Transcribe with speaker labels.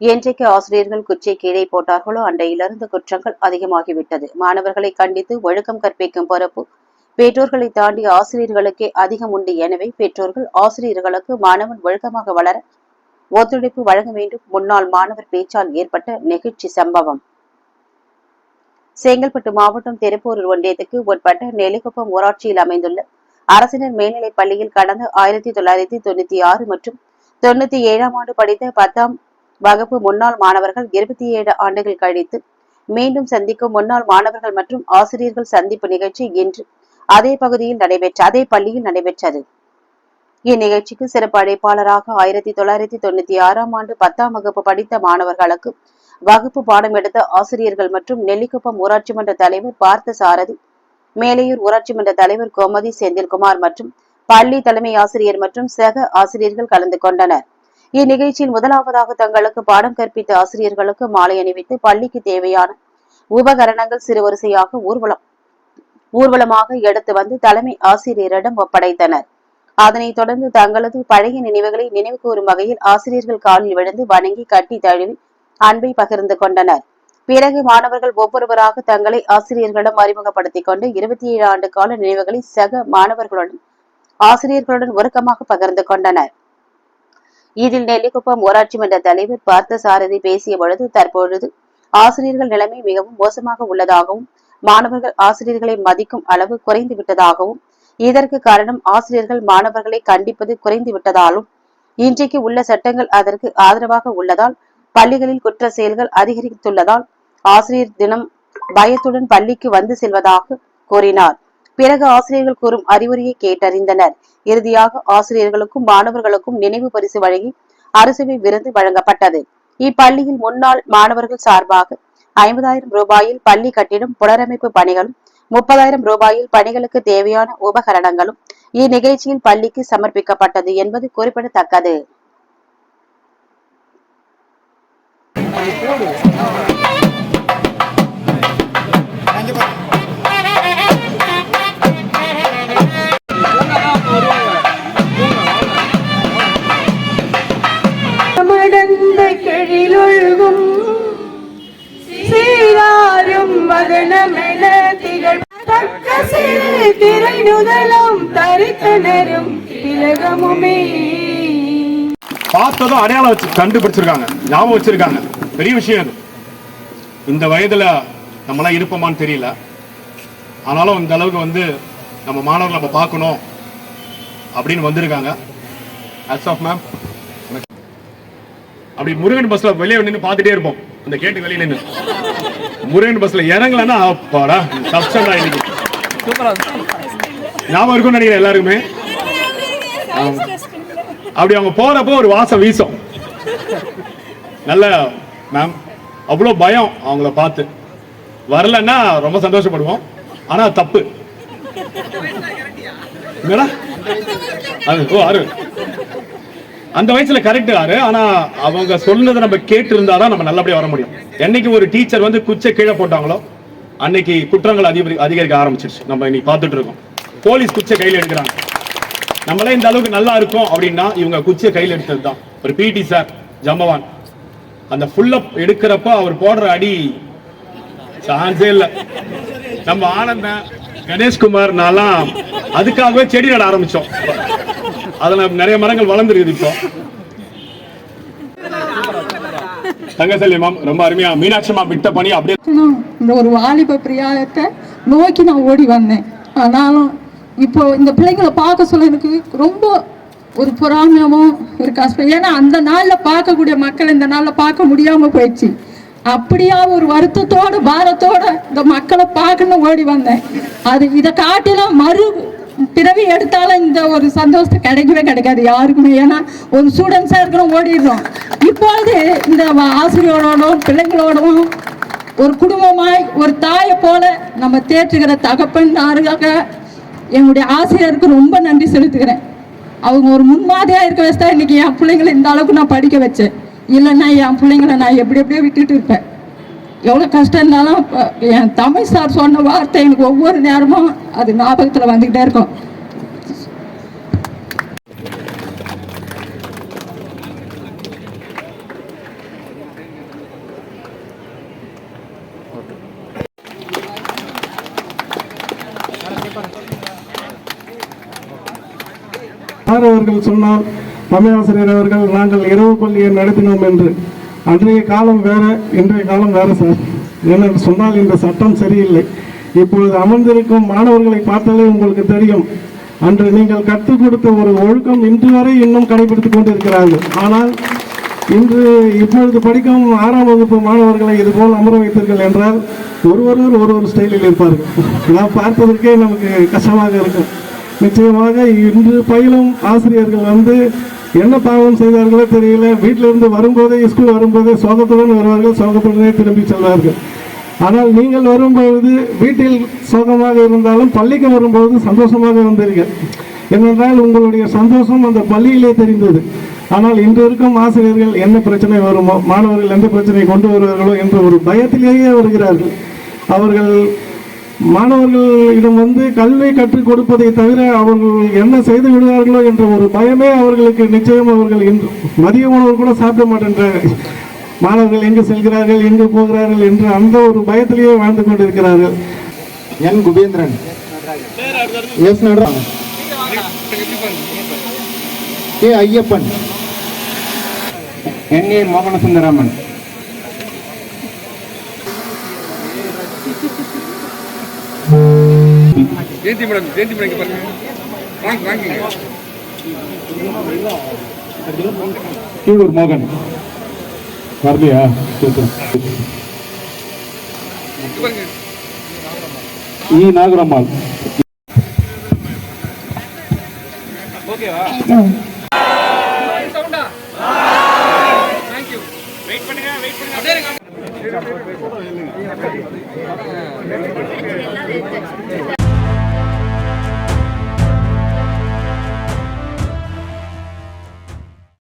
Speaker 1: என்றைக்கு ஆசிரியர்கள் குச்சை கீழே போட்டார்களோ அண்டையிலிருந்து குற்றங்கள் அதிகமாகிவிட்டது. மாணவர்களை கண்டித்து ஒழுக்கம் கற்பிக்கும் பொறுப்பு பெற்றோர்களை தாண்டி ஆசிரியர்களுக்கே அதிகம் உண்டு. எனவே பெற்றோர்கள் ஆசிரியர்களுக்கு மாணவன் ஒழுக்கமாக வளர ஒத்துழைப்பு வழங்க வேண்டும். முன்னாள் மாணவர் பேச்சால் ஏற்பட்ட நெகிழ்ச்சி சம்பவம். செங்கல்பட்டு மாவட்டம் திருப்பூர் ஒன்றியத்துக்கு உட்பட்ட நெல்லிக்குப்பம் ஊராட்சியில் அமைந்துள்ள அரசினர் மேல்நிலைப் பள்ளியில் கடந்த ஆயிரத்தி தொள்ளாயிரத்தி தொண்ணூத்தி ஆறு மற்றும் தொண்ணூத்தி ஏழாம் ஆண்டு படித்த பத்தாம் வகுப்பு முன்னாள் மாணவர்கள் இருபத்தி ஏழு ஆண்டுகள் கழித்து மீண்டும் சந்திக்கும் முன்னாள் மாணவர்கள் மற்றும் ஆசிரியர்கள் சந்திப்பு நிகழ்ச்சி இன்று அதே பகுதியில் நடைபெற்ற அதே பள்ளியில் நடைபெற்றது. இந்நிகழ்ச்சிக்கு சிறப்பு அழைப்பாளராக ஆயிரத்தி தொள்ளாயிரத்தி தொண்ணூத்தி ஆறாம் ஆண்டு பத்தாம் வகுப்பு படித்த மாணவர்களுக்கு வகுப்பு பாடம் எடுத்த ஆசிரியர்கள் மற்றும் நெல்லிக்குப்பம் ஊராட்சி மன்ற தலைவர் பார்த்த சாரதி மேலையூர் ஊராட்சி மன்ற தலைவர் கோமதி செந்தில்குமார் மற்றும் பள்ளி தலைமை ஆசிரியர் மற்றும் சக ஆசிரியர்கள் கலந்து கொண்டனர். இந்நிகழ்ச்சியில் முதலாவதாக தங்களுக்கு பாடம் கற்பித்த ஆசிரியர்களுக்கு மாலை அணிவித்து பள்ளிக்கு தேவையான உபகரணங்கள் சிறுவரிசையாக ஊர்வலம் ஊர்வலமாக எடுத்து வந்து தலைமை ஆசிரியரிடம் ஒப்படைத்தனர். அதனைத் தொடர்ந்து தங்களது பழைய நினைவுகளை நினைவு கூறும் வகையில் ஆசிரியர்கள் காலில் விழுந்து வணங்கி கட்டி தழுவி அன்பை பகிர்ந்து கொண்டனர். பிறகு மாணவர்கள் ஒவ்வொருவராக தங்களை ஆசிரியர்களிடம் அறிமுகப்படுத்திக் கொண்டு இருபத்தி ஏழு ஆண்டு கால நினைவுகளை சக மாணவர்களுடன் ஆசிரியர்களுடன் உருக்கமாக பகிர்ந்து கொண்டனர். இதில் நெல்லிக்குப்பம் ஊராட்சி மன்ற தலைவர் பார்த்தசாரதி பேசிய பொழுது தற்பொழுது ஆசிரியர்கள் நிலைமை மிகவும் மோசமாக உள்ளதாகவும் மாணவர்கள் ஆசிரியர்களை மதிக்கும் அளவு குறைந்து விட்டதாகவும் இதற்கு காரணம் ஆசிரியர்கள் மாணவர்களை கண்டிப்பது குறைந்து விட்டதாலும் இன்றைக்கு உள்ள சட்டங்கள் அதற்கு ஆதரவாக உள்ளதால் பள்ளிகளில் குற்ற செயல்கள் அதிகரித்துள்ளதால் ஆசிரியர் தினம் பயத்துடன் பள்ளிக்கு வந்து செல்வதாக கூறினார். பிறகு ஆசிரியர்கள் கூறும் அறிவுரையை கேட்டறிந்தனர். இறுதியாக ஆசிரியர்களுக்கும் மாணவர்களுக்கும் நினைவு பரிசு வழங்கி அரசுமை விருது வழங்கப்பட்டது. இப்பள்ளியில் முன்னாள் மாணவர்கள் சார்பாக ஐம்பதாயிரம் ரூபாயில் பள்ளி கட்டிடம் புனரமைப்பு பணிகளும் முப்பதாயிரம் ரூபாயில் பணிகளுக்கு தேவையான உபகரணங்களும் இந்நிகழ்ச்சியில் பள்ளிக்கு சமர்ப்பிக்கப்பட்டது என்பது குறிப்பிடத்தக்கது.
Speaker 2: திரை நுதலும் தரித்தனரும் திலகமுமே.
Speaker 3: பார்த்ததும் அடையாளம் வச்சு கண்டுபிடிச்சிருக்காங்க. ஞாபகம் வச்சிருக்காங்க. பெரிய விஷயம் அது. இந்த வயதுல நம்மளாம் இருப்போமான்னு தெரியல. ஆனாலும் இந்த அளவுக்கு வந்து நம்ம மாணவர்கள் நம்ம பார்க்கணும் அப்படின்னு வந்திருக்காங்க. ஹேட்ஸ் ஆஃப் மேம் அப்படி முருகன் பஸ்ல வெளியே நின்று பார்த்துட்டே இருப்போம். அந்த கேட்டு வெளியே நின்று முருகன் பஸ்ல இறங்கலன்னா அப்பாடா கஷ்டம்டா இன்னைக்கு ஞாபகம் இருக்கும்னு நினைக்கிறேன் எல்லாருக்குமே. அப்படி அவங்க போறப்போ ஒரு வாசம் வீசும். நல்ல மேம் அவ்வளோ பயம் அவங்கள பார்த்து. வரலன்னா ரொம்ப சந்தோஷப்படுவோம். ஆனா தப்பு. அது ஓ ஆறு அந்த வயசுல கரெக்ட் ஆறு ஆனா அவங்க சொன்னதை நம்ம கேட்டு இருந்தாதான் நம்ம நல்லபடியா வர முடியும். என்னைக்கு ஒரு டீச்சர் வந்து குச்சை கீழே போட்டாங்களோ அன்னைக்கு குற்றங்கள் அதிகரி அதிகரிக்க ஆரம்பிச்சிருச்சு. நம்ம இன்னைக்கு பார்த்துட்டு இருக்கோம். போலீஸ் குச்சை கையில் எடுக்கிறாங்க. நம்மளே இந்த அளவுக்கு நல்லா இருக்கும் அப்படின்னா இவங்க குச்சியை கையில் எடுத்தது தான். ஒரு பிடி சார் ஜம்பவான். அந்த ஃபுல்லப் எடுக்கிறப்ப அவர் போடுற அடி சான்ஸே இல்லை. நம்ம ஆனந்தன் கணேஷ்குமார் நான்லாம் அதுக்காகவே செடி நட ஆரம்பிச்சோம். அதில் நிறைய மரங்கள் வளர்ந்துருக்குது இப்போ. தங்கசெல்வி மேம் ரொம்ப அருமையா மீனாட்சி மேம் விட்ட பணி அப்படியே
Speaker 4: இந்த ஒரு வாலிப பிரியாயத்தை நோக்கி நான் ஓடி வந்தேன். ஆனாலும் இப்போ இந்த பிள்ளைங்களை பார்க்க சொல்ல எனக்கு ரொம்ப ஒரு பொறாமையமும் ஒரு கஷ்டம். ஏன்னா அந்த நாளில் பார்க்கக்கூடிய மக்கள் இந்த நாளில் பார்க்க முடியாமல் போயிடுச்சு. அப்படியா ஒரு வருத்தத்தோட பாரத்தோட இந்த மக்களை பார்க்கணும் ஓடி வந்தேன். அது இதை காட்டிலும் மறு பிறவி எடுத்தாலும் இந்த ஒரு சந்தோஷத்தை கிடைக்கவே கிடைக்காது யாருக்குமே. ஏன்னா ஒரு ஸ்டூடெண்ட்ஸாக இருக்கிறோம் ஓடிடுறோம் இப்பொழுது இந்த ஆசிரியரோடும் பிள்ளைங்களோடவும் ஒரு குடும்பமாய் ஒரு தாயை போல நம்ம தேற்றுகிற தகப்பன் ஆறுகாக என்னுடைய ஆசிரியருக்கு ரொம்ப நன்றி செலுத்துகிறேன். அவங்க ஒரு முன்மாதிரியாக இருக்க வச்சு தான் இன்னைக்கு என் பிள்ளைங்களை இந்த அளவுக்கு நான் படிக்க வச்சேன். இல்லைன்னா என் பிள்ளைங்களை நான் எப்படி எப்படியோ விட்டுட்டு இருப்பேன். எவ்வளோ கஷ்டம் இருந்தாலும் என் தமிழ் சார் சொன்ன வார்த்தை எனக்கு ஒவ்வொரு நேரமும் அது ஞாபகத்தில் வந்துக்கிட்டே இருக்கும்.
Speaker 5: அவர்கள் சொன்னால் தமிழாசிரியர் அவர்கள் நாங்கள் இரவு பள்ளியை நடத்தினோம் என்று. அன்றைய காலம் வேற இன்றைய காலம் வேற சார். ஏனென்று சொன்னால் இந்த சட்டம் சரியில்லை. இப்பொழுது அமர்ந்திருக்கும் மாணவர்களை பார்த்தாலே உங்களுக்கு தெரியும். அன்று நீங்கள் கற்றுக் கொடுத்த ஒரு ஒழுக்கம் இன்று வரை இன்னும் கடைபிடித்துக் கொண்டிருக்கிறார்கள். ஆனால் இன்று இப்பொழுது படிக்கும் ஆறாம் வகுப்பு மாணவர்களை இதுபோல் அமர வைத்தீர்கள் என்றால் ஒருவொருவர் ஒரு ஒரு ஸ்டைலில் இருப்பார்கள். நான் பார்ப்பதற்கே நமக்கு கஷ்டமாக இருக்கும். நிச்சயமாக இன்று பயிலும் ஆசிரியர்கள் வந்து என்ன பாவம் செய்தார்களோ தெரியல. வீட்டிலிருந்து வரும்போதே ஸ்கூல் வரும்போதே சோகத்துடன் வருவார்கள். சோகத்துடனே திரும்பி செல்வார்கள். ஆனால் நீங்கள் வரும்பொழுது வீட்டில் சோகமாக இருந்தாலும் பள்ளிக்கு வரும்போது சந்தோஷமாக வந்தீர்கள் ஏனென்றால் உங்களுடைய சந்தோஷம் அந்த பள்ளியிலே தெரிந்தது. ஆனால் இன்று இருக்கும் ஆசிரியர்கள் என்ன பிரச்சனை வருமோ மாணவர்கள் எந்த பிரச்சனை கொண்டு வருவார்களோ என்ற ஒரு பயத்திலேயே வருகிறார்கள். அவர்கள் மாணவர்களிடம் வந்து கல்வி கற்றுக் கொடுப்பதை தவிர அவர்கள் என்ன செய்து விடுவார்களோ என்ற ஒரு பயமே அவர்களுக்கு நிச்சயம் அவர்கள் இன்று மதிய உணவு கூட சாப்பிட மாட்டேன்ற மாணவர்கள் எங்கு செல்கிறார்கள் எங்கு போகிறார்கள் என்று அந்த ஒரு பயத்திலேயே வாழ்ந்து கொண்டிருக்கிறார்கள்.
Speaker 6: N Kubendran. S Natarajan. K Ayyappan. N A Mohanasundaraman
Speaker 7: Jayanthi madam Jayanthi madam பாருங்க. வாங்க வாங்கிங்க
Speaker 6: மோகன். வரலையா? இ நாகரம்மாள்
Speaker 7: சவுண்டா தேங்க் யூ வெயிட் பண்ணுங்க. வெயிட் பண்ணுங்க